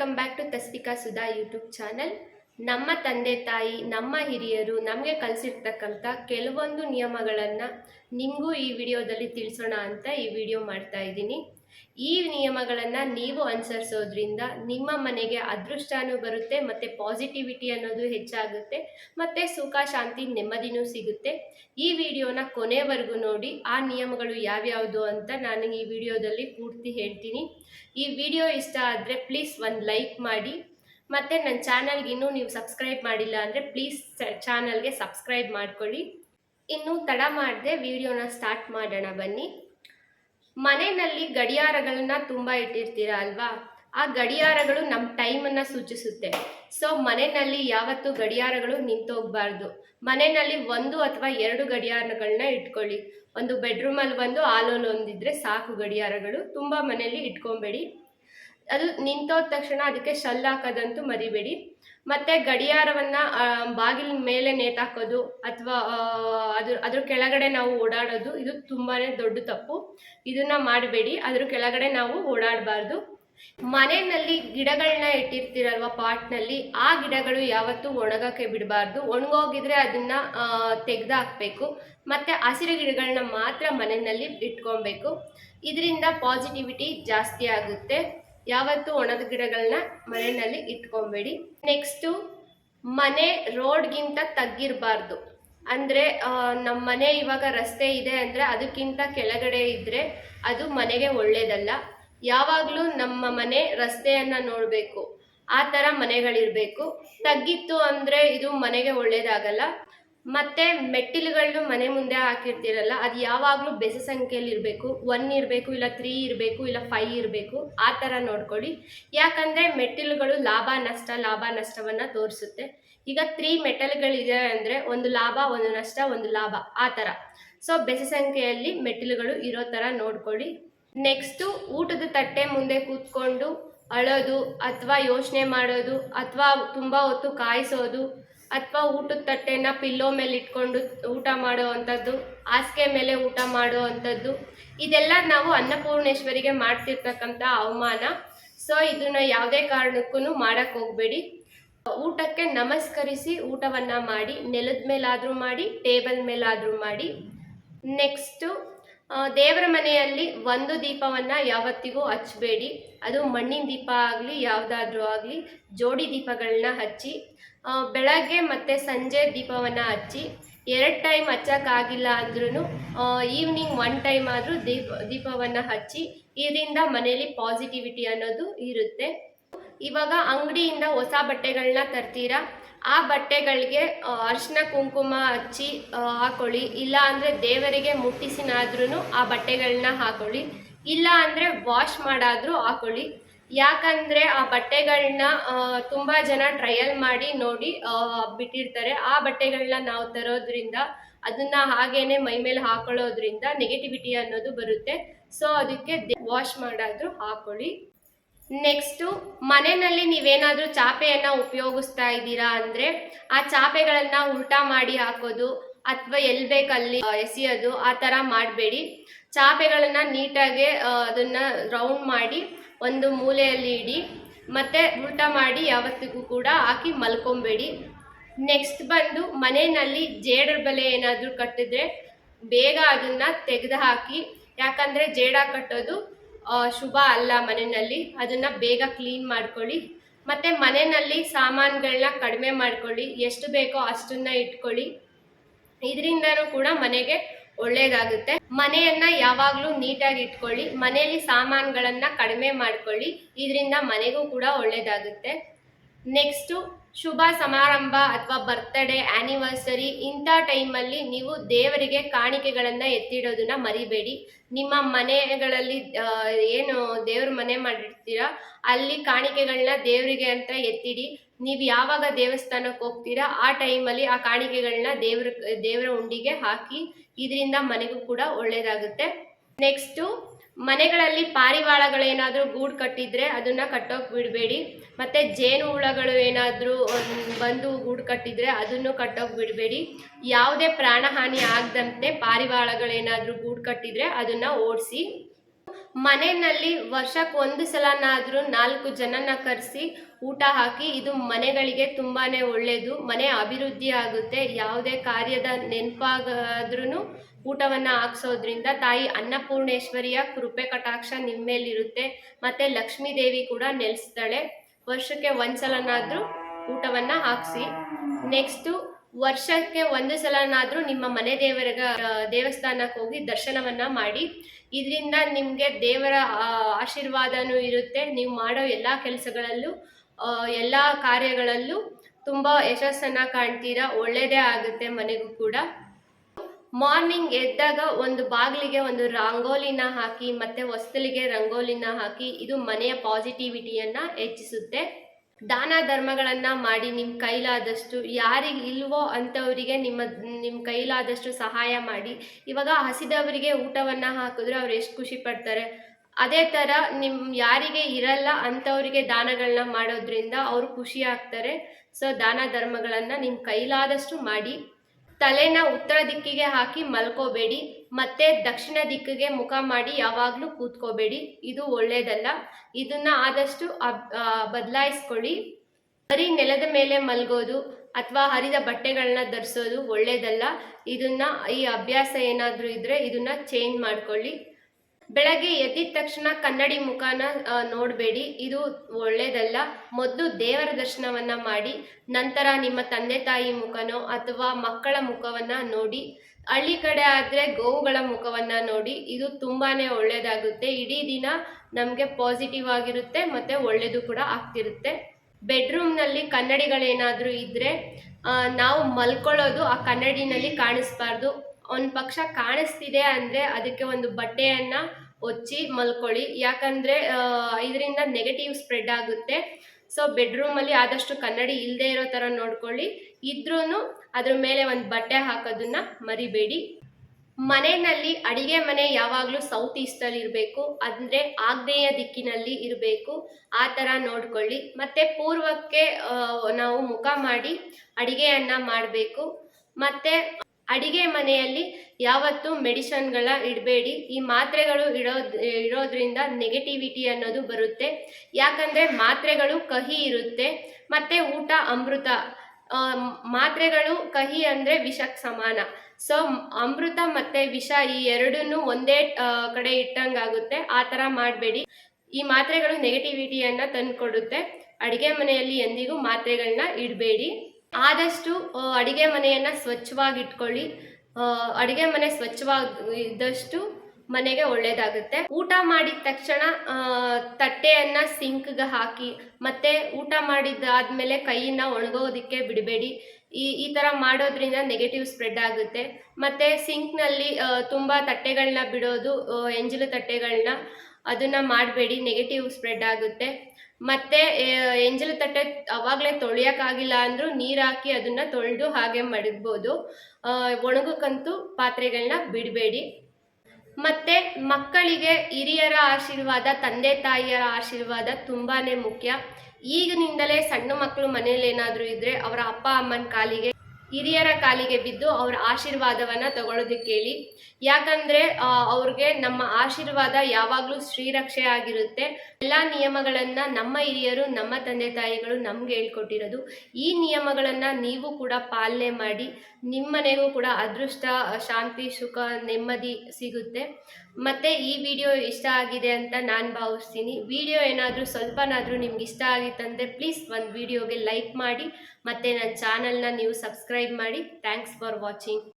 Welcome back to Tasvika Sudha YouTube channel ನಮ್ಮ ತಂದೆ ತಾಯಿ, ನಮ್ಮ ಹಿರಿಯರು ನಮಗೆ ಕಲಿಸಿರ್ತಕ್ಕಂಥ ಕೆಲವೊಂದು ನಿಯಮಗಳನ್ನು ನಿಮಗೂ ಈ ವಿಡಿಯೋದಲ್ಲಿ ತಿಳಿಸೋಣ ಅಂತ ಈ ವಿಡಿಯೋ ಮಾಡ್ತಾ ಇದ್ದೀನಿ. ಈ ನಿಯಮಗಳನ್ನು ನೀವು ಅನುಸರಿಸೋದ್ರಿಂದ ನಿಮ್ಮ ಮನೆಗೆ ಅದೃಷ್ಟನೂ ಬರುತ್ತೆ, ಮತ್ತು ಪಾಸಿಟಿವಿಟಿ ಅನ್ನೋದು ಹೆಚ್ಚಾಗುತ್ತೆ, ಮತ್ತು ಸುಖ, ಶಾಂತಿ, ನೆಮ್ಮದಿನೂ ಸಿಗುತ್ತೆ. ಈ ವಿಡಿಯೋನ ಕೊನೆವರೆಗೂ ನೋಡಿ, ಆ ನಿಯಮಗಳು ಯಾವ್ಯಾವುದು ಅಂತ ನಾನು ಈ ವಿಡಿಯೋದಲ್ಲಿ ಪೂರ್ತಿ ಹೇಳ್ತೀನಿ. ಈ ವಿಡಿಯೋ ಇಷ್ಟ ಆದರೆ ಪ್ಲೀಸ್ ಒಂದು ಲೈಕ್ ಮಾಡಿ, ಮತ್ತೆ ನನ್ನ ಚಾನಲ್ಗೆ ಇನ್ನೂ ನೀವು ಸಬ್ಸ್ಕ್ರೈಬ್ ಮಾಡಿಲ್ಲ ಅಂದರೆ ಪ್ಲೀಸ್ ಚಾನಲ್ಗೆ ಸಬ್ಸ್ಕ್ರೈಬ್ ಮಾಡ್ಕೊಳ್ಳಿ. ಇನ್ನು ತಡ ಮಾಡದೆ ವಿಡಿಯೋನ ಸ್ಟಾರ್ಟ್ ಮಾಡೋಣ ಬನ್ನಿ. ಮನೆಯಲ್ಲಿ ಗಡಿಯಾರಗಳನ್ನ ತುಂಬಾ ಇಟ್ಟಿರ್ತೀರ ಅಲ್ವಾ? ಆ ಗಡಿಯಾರಗಳು ನಮ್ಮ ಟೈಮನ್ನು ಸೂಚಿಸುತ್ತೆ. ಸೊ ಮನೆಯಲ್ಲಿ ಯಾವತ್ತೂ ಗಡಿಯಾರಗಳು ನಿಂತೋಗ್ಬಾರ್ದು. ಮನೆಯಲ್ಲಿ ಒಂದು ಅಥವಾ ಎರಡು ಗಡಿಯಾರಗಳನ್ನ ಇಟ್ಕೊಳ್ಳಿ. ಒಂದು ಬೆಡ್ರೂಮಲ್ಲಿ ಒಂದು ಆಲೋಲ್ ಒಂದಿದ್ರೆ ಸಾಕು ಗಡಿಯಾರಗಳು. ತುಂಬ ಮನೆಯಲ್ಲಿ ಇಟ್ಕೊಬೇಡಿ. ಅದು ನಿಂತೋದ ತಕ್ಷಣ ಅದಕ್ಕೆ ಶಲ್ ಹಾಕೋದಂತೂ ಮರಿಬೇಡಿ. ಮತ್ತೆ ಗಡಿಯಾರವನ್ನ ಬಾಗಿಲ ಮೇಲೆ ನೇತಾಕೋದು ಅಥವಾ ಅದ್ರ ಅದ್ರ ಕೆಳಗಡೆ ನಾವು ಓಡಾಡೋದು, ಇದು ತುಂಬಾನೇ ದೊಡ್ಡ ತಪ್ಪು. ಇದನ್ನ ಮಾಡಬೇಡಿ, ಅದ್ರ ಕೆಳಗಡೆ ನಾವು ಓಡಾಡಬಾರ್ದು. ಮನೆಯಲ್ಲಿ ಗಿಡಗಳನ್ನ ಇಟ್ಟಿರ್ತೀರಲ್ವ ಪಾಟ್ನಲ್ಲಿ, ಆ ಗಿಡಗಳು ಯಾವತ್ತೂ ಒಣಗಕ್ಕೆ ಬಿಡಬಾರ್ದು. ಒಣಗೋಗಿದ್ರೆ ಅದನ್ನ ತೆಗೆದು ಹಾಕಬೇಕು ಮತ್ತೆ ಹಸಿರು ಗಿಡಗಳನ್ನ ಮಾತ್ರ ಮನೆಯಲ್ಲಿ ಇಟ್ಕೊಬೇಕು. ಇದರಿಂದ ಪಾಸಿಟಿವಿಟಿ ಜಾಸ್ತಿ ಆಗುತ್ತೆ. ಯಾವತ್ತೂ ಒಣದ ಗಿಡಗಳನ್ನ ಮನೆಯಲ್ಲಿ ಇಟ್ಕೊಬೇಡಿ. ನೆಕ್ಸ್ಟು ಮನೆ ರೋಡ್ಗಿಂತ ತಗ್ಗಿರಬಾರ್ದು. ಅಂದರೆ ನಮ್ಮ ಮನೆ ಇವಾಗ ರಸ್ತೆ ಇದೆ ಅಂದರೆ ಅದಕ್ಕಿಂತ ಕೆಳಗಡೆ ಇದ್ದರೆ ಅದು ಮನೆಗೆ ಒಳ್ಳೇದಲ್ಲ. ಯಾವಾಗಲೂ ನಮ್ಮ ಮನೆ ರಸ್ತೆಯನ್ನು ನೋಡಬೇಕು. ಆ ಥರ ಮನೆಗಳಿರಬೇಕು. ತಗ್ಗಿತ್ತು ಅಂದರೆ ಇದು ಮನೆಗೆ ಒಳ್ಳೇದಾಗಲ್ಲ. ಮತ್ತೆ ಮೆಟ್ಟಿಲುಗಳನ್ನು ಮನೆ ಮುಂದೆ ಹಾಕಿರ್ತೀರಲ್ಲ, ಅದು ಯಾವಾಗಲೂ ಬೆಸ ಸಂಖ್ಯೆಯಲ್ಲಿ ಇರಬೇಕು. ಒನ್ ಇರಬೇಕು, ಇಲ್ಲ ತ್ರೀ ಇರಬೇಕು, ಇಲ್ಲ ಫೈ ಇರಬೇಕು. ಆ ಥರ ನೋಡ್ಕೊಳ್ಳಿ. ಯಾಕಂದರೆ ಮೆಟ್ಟಿಲುಗಳು ಲಾಭ, ನಷ್ಟ, ಲಾಭ, ನಷ್ಟವನ್ನು ತೋರಿಸುತ್ತೆ. ಈಗ ತ್ರೀ ಮೆಟಲ್ಗಳಿದೆ ಅಂದರೆ ಒಂದು ಲಾಭ, ಒಂದು ನಷ್ಟ, ಒಂದು ಲಾಭ. ಆ ಥರ. ಸೊ ಬೆಸ ಸಂಖ್ಯೆಯಲ್ಲಿ ಮೆಟ್ಟಿಲುಗಳು ಇರೋ ಥರ ನೋಡ್ಕೊಳ್ಳಿ. ನೆಕ್ಸ್ಟು ಊಟದ ತಟ್ಟೆ ಮುಂದೆ ಕೂತ್ಕೊಂಡು ಅಳೋದು, ಅಥವಾ ಯೋಚನೆ ಮಾಡೋದು, ಅಥವಾ ತುಂಬ ಹೊತ್ತು ಕಾಯಿಸೋದು ಅಥವಾ ಊಟದ ತಟ್ಟೆನ ಪಿಲ್ಲೋ ಮೇಲೆ ಇಟ್ಕೊಂಡು ಊಟ ಮಾಡೋ ಅಂಥದ್ದು ಹಾಸಿಗೆ ಮೇಲೆ ಊಟ ಮಾಡೋ ಅಂಥದ್ದು ಇದೆಲ್ಲ ನಾವು ಅನ್ನಪೂರ್ಣೇಶ್ವರಿಗೆ ಮಾಡ್ತಿರ್ತಕ್ಕಂಥ ಅವಮಾನ. ಸೊ ಇದನ್ನ ಯಾವುದೇ ಕಾರಣಕ್ಕೂ ಮಾಡಕ್ಕೆ ಹೋಗಬೇಡಿ. ಊಟಕ್ಕೆ ನಮಸ್ಕರಿಸಿ ಊಟವನ್ನು ಮಾಡಿ, ನೆಲದ ಮೇಲಾದರೂ ಮಾಡಿ, ಟೇಬಲ್ ಮೇಲಾದರೂ ಮಾಡಿ. ನೆಕ್ಸ್ಟು ದೇವರ ಮನೆಯಲ್ಲಿ ಒಂದು ದೀಪವನ್ನು ಯಾವತ್ತಿಗೂ ಹಚ್ಚಬೇಡಿ. ಅದು ಮಣ್ಣಿನ ದೀಪ ಆಗಲಿ, ಯಾವುದಾದ್ರೂ ಆಗಲಿ, ಜೋಡಿ ದೀಪಗಳನ್ನ ಹಚ್ಚಿ ಬೆಳಗ್ಗೆ ಮತ್ತು ಸಂಜೆ ದೀಪವನ್ನು ಹಚ್ಚಿ, ಎರಡು ಟೈಮ್ ಹಚ್ಚೋಕ್ಕಾಗಿಲ್ಲ ಅಂದ್ರೂ ಈವ್ನಿಂಗ್ ಒನ್ ಟೈಮ್ ಆದರೂ ದೀಪ, ದೀಪವನ್ನು ಹಚ್ಚಿ, ಇದರಿಂದ ಮನೆಯಲ್ಲಿ ಪಾಸಿಟಿವಿಟಿ ಅನ್ನೋದು ಇರುತ್ತೆ. ಇವಾಗ ಅಂಗಡಿಯಿಂದ ಹೊಸ ಬಟ್ಟೆಗಳನ್ನ ತರ್ತೀರಾ? ಆ ಬಟ್ಟೆಗಳಿಗೆ ಅರ್ಶನ, ಕುಂಕುಮ ಹಚ್ಚಿ ಹಾಕೊಳ್ಳಿ. ಇಲ್ಲ ಅಂದರೆ ದೇವರಿಗೆ ಮುಟ್ಟಿಸಿನಾದ್ರೂ ಆ ಬಟ್ಟೆಗಳನ್ನ ಹಾಕೊಳ್ಳಿ. ಇಲ್ಲ ಅಂದರೆ ವಾಶ್ ಮಾಡಾದರೂ ಹಾಕೊಳ್ಳಿ. ಯಾಕಂದರೆ ಆ ಬಟ್ಟೆಗಳನ್ನ ತುಂಬ ಜನ ಟ್ರಯಲ್ ಮಾಡಿ, ನೋಡಿ ಬಿಟ್ಟಿರ್ತಾರೆ. ಆ ಬಟ್ಟೆಗಳನ್ನ ನಾವು ತರೋದ್ರಿಂದ, ಅದನ್ನ ಹಾಗೇನೆ ಮೈ ಮೇಲೆ ಹಾಕೊಳ್ಳೋದ್ರಿಂದ ನೆಗೆಟಿವಿಟಿ ಅನ್ನೋದು ಬರುತ್ತೆ. ಸೊ, ಅದಕ್ಕೆ ವಾಶ್ ಮಾಡಾದರೂ ಹಾಕೊಳ್ಳಿ. ನೆಕ್ಸ್ಟು ಮನೆಯಲ್ಲಿ ನೀವೇನಾದರೂ ಚಾಪೆಯನ್ನು ಉಪಯೋಗಿಸ್ತಾ ಇದ್ದೀರಾ ಅಂದರೆ ಆ ಚಾಪೆಗಳನ್ನು ಉಲ್ಟಾ ಮಾಡಿ ಹಾಕೋದು ಅಥವಾ ಎಲ್ಲಿ ಬೇಕಲ್ಲಿ ಎಸೆಯೋದು ಆ ಥರ ಮಾಡಬೇಡಿ. ಚಾಪೆಗಳನ್ನು ನೀಟಾಗಿ ಅದನ್ನು ರೌಂಡ್ ಮಾಡಿ ಒಂದು ಮೂಲೆಯಲ್ಲಿ ಇಡಿ. ಮತ್ತು ಉಲ್ಟ ಮಾಡಿ ಯಾವತ್ತಿಗೂ ಕೂಡ ಹಾಕಿ ಮಲ್ಕೊಬೇಡಿ. ನೆಕ್ಸ್ಟ್ ಬಂದು ಮನೆಯಲ್ಲಿ ಜೇಡರ ಬಲೆ ಏನಾದರೂ ಕಟ್ಟಿದ್ರೆ ಬೇಗ ಅದನ್ನು ತೆಗೆದು ಹಾಕಿ. ಯಾಕಂದರೆ ಜೇಡ ಕಟ್ಟೋದು ಶುಭ ಅಲ್ಲ ಮನೆಯಲ್ಲಿ. ಅದನ್ನು ಬೇಗ ಕ್ಲೀನ್ ಮಾಡ್ಕೊಳ್ಳಿ. ಮತ್ತು ಮನೆಯಲ್ಲಿ ಸಾಮಾನುಗಳನ್ನ ಕಡಿಮೆ ಮಾಡ್ಕೊಳ್ಳಿ. ಎಷ್ಟು ಬೇಕೋ ಅಷ್ಟನ್ನ ಇಟ್ಕೊಳ್ಳಿ. ಇದರಿಂದನೂ ಕೂಡ ಮನೆಗೆ ಒಳ್ಳೇದಾಗುತ್ತೆ. ಮನೆಯನ್ನ ಯಾವಾಗಲೂ ನೀಟಾಗಿ ಇಟ್ಕೊಳ್ಳಿ. ಮನೆಯಲ್ಲಿ ಸಾಮಾನುಗಳನ್ನ ಕಡಿಮೆ ಮಾಡ್ಕೊಳ್ಳಿ. ಇದರಿಂದ ಮನೆಗೂ ಕೂಡ ಒಳ್ಳೇದಾಗುತ್ತೆ. ನೆಕ್ಸ್ಟು ಶುಭ ಸಮಾರಂಭ ಅಥವಾ ಬರ್ತ್ಡೇ ಆ್ಯನಿವರ್ಸರಿ ಇಂಥ ಟೈಮಲ್ಲಿ ನೀವು ದೇವರಿಗೆ ಕಾಣಿಕೆಗಳನ್ನು ಎತ್ತಿಡೋದನ್ನ ಮರಿಬೇಡಿ. ನಿಮ್ಮ ಮನೆಗಳಲ್ಲಿ ಏನು ದೇವ್ರ ಮನೆ ಮಾಡಿರ್ತೀರಾ, ಅಲ್ಲಿ ಕಾಣಿಕೆಗಳನ್ನ ದೇವರಿಗೆ ಅಂತ ಎತ್ತಿಡಿ. ನೀವು ಯಾವಾಗ ದೇವಸ್ಥಾನಕ್ಕೆ ಹೋಗ್ತೀರಾ, ಆ ಟೈಮಲ್ಲಿ ಆ ಕಾಣಿಕೆಗಳನ್ನ ದೇವ್ರ, ದೇವರ ಉಂಡಿಗೆ ಹಾಕಿ, ಇದರಿಂದ ಮನೆಗೂ ಕೂಡ ಒಳ್ಳೆಯದಾಗುತ್ತೆ ನೆಕ್ಸ್ಟು ಮನೆಗಳಲ್ಲಿ ಪಾರಿವಾಳಗಳೇನಾದರೂ ಗೂಡು ಕಟ್ಟಿದ್ರೆ ಅದನ್ನು ಕಟ್ಟೋಕೆ ಬಿಡಬೇಡಿ. ಮತ್ತು ಜೇನು ಹುಳಗಳು ಏನಾದರೂ ಬಂದು ಗೂಡು ಕಟ್ಟಿದ್ರೆ ಅದನ್ನು ಕಟ್ಟೋಕೆ ಬಿಡಬೇಡಿ. ಯಾವುದೇ ಪ್ರಾಣಹಾನಿ ಆಗದಂತೆ ಪಾರಿವಾಳಗಳೇನಾದರೂ ಗೂಡು ಕಟ್ಟಿದ್ರೆ ಅದನ್ನು ಓಡಿಸಿ ಮನೆಯಲ್ಲಿ ವರ್ಷಕ್ಕೆ ಒಂದು ಸಲನಾದರೂ ನಾಲ್ಕು ಜನನ ಕರೆಸಿ ಊಟ ಹಾಕಿ, ಇದು ಮನೆಗಳಿಗೆ ತುಂಬಾ ಒಳ್ಳೆಯದು ಮನೆ ಅಭಿವೃದ್ಧಿ ಆಗುತ್ತೆ. ಯಾವುದೇ ಕಾರ್ಯದ ನೆನಪಾಗಾದ್ರೂ ಊಟವನ್ನು ಹಾಕ್ಸೋದ್ರಿಂದ ತಾಯಿ ಅನ್ನಪೂರ್ಣೇಶ್ವರಿಯ ಕೃಪೆ ಕಟಾಕ್ಷ ನಿಮ್ಮೇಲಿರುತ್ತೆ. ಮತ್ತು ಲಕ್ಷ್ಮೀ ದೇವಿ ಕೂಡ ನೆಲೆಸ್ತಾಳೆ. ವರ್ಷಕ್ಕೆ ಒಂದು ಸಲನಾದರೂ ಊಟವನ್ನು ಹಾಕ್ಸಿ. ನೆಕ್ಸ್ಟು ವರ್ಷಕ್ಕೆ ಒಂದು ಸಲನಾದರೂ ನಿಮ್ಮ ಮನೆ ದೇವರ ದೇವಸ್ಥಾನಕ್ಕೆ ಹೋಗಿ ದರ್ಶನವನ್ನ ಮಾಡಿ. ಇದರಿಂದ ನಿಮಗೆ ದೇವರ ಆಶೀರ್ವಾದನೂ ಇರುತ್ತೆ. ನೀವು ಮಾಡೋ ಎಲ್ಲ ಕೆಲಸಗಳಲ್ಲೂ ಎಲ್ಲ ಕಾರ್ಯಗಳಲ್ಲೂ ತುಂಬ ಯಶಸ್ಸನ್ನ ಕಾಣ್ತೀರಾ? ಒಳ್ಳೆಯದೇ ಆಗುತ್ತೆ ಮನೆಗೂ ಕೂಡ. ಮಾರ್ನಿಂಗ್ ಎದ್ದಾಗ ಒಂದು ಬಾಗಿಲಿಗೆ ಒಂದು ರಂಗೋಲಿನ ಹಾಕಿ ಮತ್ತೆ ಹೊಸ್ತಲಿಗೆ ರಂಗೋಲಿನ ಹಾಕಿ ಇದು ಮನೆಯ ಪಾಸಿಟಿವಿಟಿಯನ್ನ ಹೆಚ್ಚಿಸುತ್ತೆ. ದಾನ ಧರ್ಮಗಳನ್ನ ಮಾಡಿ ನಿಮ್ಮ ಕೈಲಾದಷ್ಟು ಯಾರಿಗೆ ಇಲ್ವೋ ಅಂಥವರಿಗೆ ನಿಮ್ಮ ನಿಮ್ಮ ಕೈಲಾದಷ್ಟು ಸಹಾಯ ಮಾಡಿ. ಇವಾಗ ಹಸಿದವರಿಗೆ ಊಟವನ್ನ ಹಾಕಿದ್ರೆ ಅವ್ರು ಎಷ್ಟು ಖುಷಿ ಪಡ್ತಾರೆ. ಅದೇ ಥರ ನಿಮ್ ಯಾರಿಗೆ ಇರಲ್ಲ ಅಂತವರಿಗೆ ದಾನಗಳನ್ನ ಮಾಡೋದ್ರಿಂದ ಅವರು ಖುಷಿ ಆಗ್ತಾರೆ. ಸೊ ದಾನ ಧರ್ಮಗಳನ್ನ ನಿಮ್ಮ ಕೈಲಾದಷ್ಟು ಮಾಡಿ. ತಲೆನ ಉತ್ತರ ದಿಕ್ಕಿಗೆ ಹಾಕಿ ಮಲ್ಕೋಬೇಡಿ, ಮತ್ತೆ ದಕ್ಷಿಣ ದಿಕ್ಕಿಗೆ ಮುಖ ಮಾಡಿ ಯಾವಾಗಲೂ ಕೂತ್ಕೋಬೇಡಿ. ಇದು ಒಳ್ಳೇದಲ್ಲ. ಇದನ್ನ ಆದಷ್ಟು ಬದಲಾಯಿಸ್ಕೊಳ್ಳಿ. ಬರೀ ನೆಲದ ಮೇಲೆ ಮಲ್ಗೋದು ಅಥವಾ ಹರಿದ ಬಟ್ಟೆಗಳನ್ನ ಧರಿಸೋದು ಒಳ್ಳೇದಲ್ಲ. ಇದನ್ನ ಈ ಅಭ್ಯಾಸ ಏನಾದರೂ ಇದ್ರೆ ಇದನ್ನ ಚೇಂಜ್ ಮಾಡ್ಕೊಳ್ಳಿ. ಬೆಳಗ್ಗೆ ಎದ್ದಿದ ತಕ್ಷಣ ಕನ್ನಡಿ ಮುಖನ ನೋಡಬೇಡಿ. ಇದು ಒಳ್ಳೇದಲ್ಲ. ಮೊದಲು ದೇವರ ದರ್ಶನವನ್ನ ಮಾಡಿ ನಂತರ ನಿಮ್ಮ ತಂದೆ ತಾಯಿ ಮುಖನೋ ಅಥವಾ ಮಕ್ಕಳ ಮುಖವನ್ನ ನೋಡಿ ಹಳ್ಳಿ ಕಡೆ ಆದ್ರೆ ಗೋವುಗಳ ಮುಖವನ್ನ ನೋಡಿ. ಇದು ತುಂಬಾನೇ ಒಳ್ಳೇದಾಗುತ್ತೆ. ಇಡೀ ದಿನ ನಮಗೆ ಪಾಸಿಟಿವ್ ಆಗಿರುತ್ತೆ ಮತ್ತೆ ಒಳ್ಳೇದು ಕೂಡ ಆಗ್ತಿರುತ್ತೆ. ಬೆಡ್ರೂಮ್ನಲ್ಲಿ ಕನ್ನಡಿಗಳೇನಾದರೂ ಇದ್ರೆ ಆ, ನಾವು ಮಲ್ಕೊಳ್ಳೋದು ಆ ಕನ್ನಡಿನಲ್ಲಿ ಕಾಣಿಸ್ಬಾರ್ದು. ಒಂದು ಪಕ್ಷ ಕಾಣಿಸ್ತಿದೆ ಅಂದ್ರೆ ಅದಕ್ಕೆ ಒಂದು ಬಟ್ಟೆಯನ್ನ ಒಚ್ಚಿ ಮಲ್ಕೊಳ್ಳಿ. ಯಾಕಂದ್ರೆ ಇದರಿಂದ ನೆಗೆಟಿವ್ ಸ್ಪ್ರೆಡ್ ಆಗುತ್ತೆ. ಸೊ ಬೆಡ್ರೂಮಲ್ಲಿ ಆದಷ್ಟು ಕನ್ನಡಿ ಇಲ್ಲದೆ ಇರೋ ಥರ ನೋಡ್ಕೊಳ್ಳಿ. ಇದ್ರೂ ಅದ್ರ ಮೇಲೆ ಒಂದು ಬಟ್ಟೆ ಹಾಕೋದನ್ನ ಮರಿಬೇಡಿ. ಮನೆಯಲ್ಲಿ ಅಡಿಗೆ ಮನೆ ಯಾವಾಗಲೂ ಸೌತ್ ಈಸ್ಟಲ್ಲಿ ಇರಬೇಕು. ಅಂದರೆ ಆಗ್ನೇಯ ದಿಕ್ಕಿನಲ್ಲಿ ಇರಬೇಕು. ಆ ಥರ ನೋಡ್ಕೊಳ್ಳಿ. ಮತ್ತು ಪೂರ್ವಕ್ಕೆ ನಾವು ಮುಖ ಮಾಡಿ ಅಡಿಗೆಯನ್ನು ಮಾಡಬೇಕು. ಮತ್ತು ಅಡಿಗೆ ಮನೆಯಲ್ಲಿ ಯಾವತ್ತೂ ಮೆಡಿಸನ್ಗಳ ಇಡಬೇಡಿ. ಈ ಮಾತ್ರೆಗಳು ಇಡೋದ್ ಇಡೋದ್ರಿಂದ ನೆಗೆಟಿವಿಟಿ ಅನ್ನೋದು ಬರುತ್ತೆ. ಯಾಕಂದರೆ ಮಾತ್ರೆಗಳು ಕಹಿ ಇರುತ್ತೆ. ಮತ್ತು ಊಟ ಅಮೃತ. ಮಾತ್ರೆಗಳು ಕಹಿ ಅಂದರೆ ವಿಷಕ್ಕೆ ಸಮಾನ. ಸೊ, ಅಮೃತ ಮತ್ತೆ ವಿಷ ಈ ಎರಡನ್ನೂ ಒಂದೇ ಕಡೆ ಇಟ್ಟಂಗಾಗುತ್ತೆ. ಆ ಥರ ಮಾಡಬೇಡಿ. ಈ ಮಾತ್ರೆಗಳು ನೆಗೆಟಿವಿಟಿಯನ್ನು ತಂದುಕೊಡುತ್ತೆ. ಅಡಿಗೆ ಮನೆಯಲ್ಲಿ ಎಂದಿಗೂ ಮಾತ್ರೆಗಳನ್ನ ಇಡಬೇಡಿ. ಆದಷ್ಟು ಅಡಿಗೆ ಮನೆಯನ್ನ ಸ್ವಚ್ಛವಾಗಿಟ್ಕೊಳ್ಳಿ. ಅಡಿಗೆ ಮನೆ ಸ್ವಚ್ಛವಾಗಿ ಇದ್ದಷ್ಟು ಮನೆಗೆ ಒಳ್ಳೇದಾಗುತ್ತೆ. ಊಟ ಮಾಡಿದ ತಕ್ಷಣ ತಟ್ಟೆಯನ್ನ ಸಿಂಕ್ಗೆ ಹಾಕಿ, ಮತ್ತೆ ಊಟ ಮಾಡಿದ್ದಾದ್ಮೇಲೆ ಕೈಯನ್ನ ಒಣಗೋದಕ್ಕೆ ಬಿಡಬೇಡಿ. ಈ ಈ ಥರ ಮಾಡೋದ್ರಿಂದ ನೆಗೆಟಿವ್ ಸ್ಪ್ರೆಡ್ ಆಗುತ್ತೆ. ಮತ್ತೆ ಸಿಂಕ್ನಲ್ಲಿ ತುಂಬ ತಟ್ಟೆಗಳನ್ನ ಬಿಡೋದು ಎಂಜಲು ತಟ್ಟೆಗಳನ್ನ ಅದನ್ನ ಮಾಡಬೇಡಿ ನೆಗೆಟಿವ್ ಸ್ಪ್ರೆಡ್ ಆಗುತ್ತೆ. ಮತ್ತೆ ಎಂಜಲ ತಟ್ಟೆ ಅವಾಗಲೇ ತೊಳೆಯೋಕ್ಕಾಗಿಲ್ಲ ಅಂದ್ರು ನೀರು ಹಾಕಿ ಅದನ್ನ ತೊಳೆದು ಹಾಗೆ ಮಡಗ್ಬೋದು. ಒಣಗಕ್ಕಂತೂ ಪಾತ್ರೆಗಳನ್ನ ಬಿಡಬೇಡಿ. ಮತ್ತೆ, ಮಕ್ಕಳಿಗೆ ಹಿರಿಯರ ಆಶೀರ್ವಾದ, ತಂದೆ ತಾಯಿಯರ ಆಶೀರ್ವಾದ ತುಂಬಾನೇ ಮುಖ್ಯ. ಈಗಿನಿಂದಲೇ ಸಣ್ಣ ಮಕ್ಕಳು ಮನೇಲಿ ಏನಾದರೂ ಇದ್ರೆ ಅವರ ಅಪ್ಪ, ಅಮ್ಮನ ಕಾಲಿಗೆ ಹಿರಿಯರ ಕಾಲಿಗೆ ಬಿದ್ದು ಅವರ ಆಶೀರ್ವಾದವನ್ನ ತಗೊಳ್ಳೋದಕ್ಕೆ ಹೇಳಿ ಯಾಕಂದ್ರೆ ಅವ್ರಿಗೆ ನಮ್ಮ ಆಶೀರ್ವಾದ ಯಾವಾಗಲೂ ಶ್ರೀರಕ್ಷೆ ಆಗಿರುತ್ತೆ. ಎಲ್ಲ ನಿಯಮಗಳನ್ನ ನಮ್ಮ ಹಿರಿಯರು, ನಮ್ಮ ತಂದೆ ತಾಯಿಗಳು ನಮ್ಗೆ ಹೇಳ್ಕೊಟ್ಟಿರೋದು. ಈ ನಿಯಮಗಳನ್ನ ನೀವು ಕೂಡ ಪಾಲನೆ ಮಾಡಿ, ನಿಮ್ಮನೆಗೂ ಕೂಡ ಅದೃಷ್ಟ, ಶಾಂತಿ, ಸುಖ, ನೆಮ್ಮದಿ ಸಿಗುತ್ತೆ. ಮತ್ತೆ ಈ ವಿಡಿಯೋ ಇಷ್ಟ ಆಗಿದೆ ಅಂತ ನಾನು ಭಾವಿಸ್ತೀನಿ. ವಿಡಿಯೋ ಏನಾದರೂ ಸ್ವಲ್ಪನಾದರೂ ನಿಮ್ಗೆ ಇಷ್ಟ ಆಗಿತ್ತಂದರೆ ಪ್ಲೀಸ್ ಒಂದು ವಿಡಿಯೋಗೆ ಲೈಕ್ ಮಾಡಿ. ಮತ್ತು ನನ್ನ ಚಾನಲ್ನ ನೀವು ಸಬ್ಸ್ಕ್ರೈಬ್ ಮಾಡಿ. Thanks for watching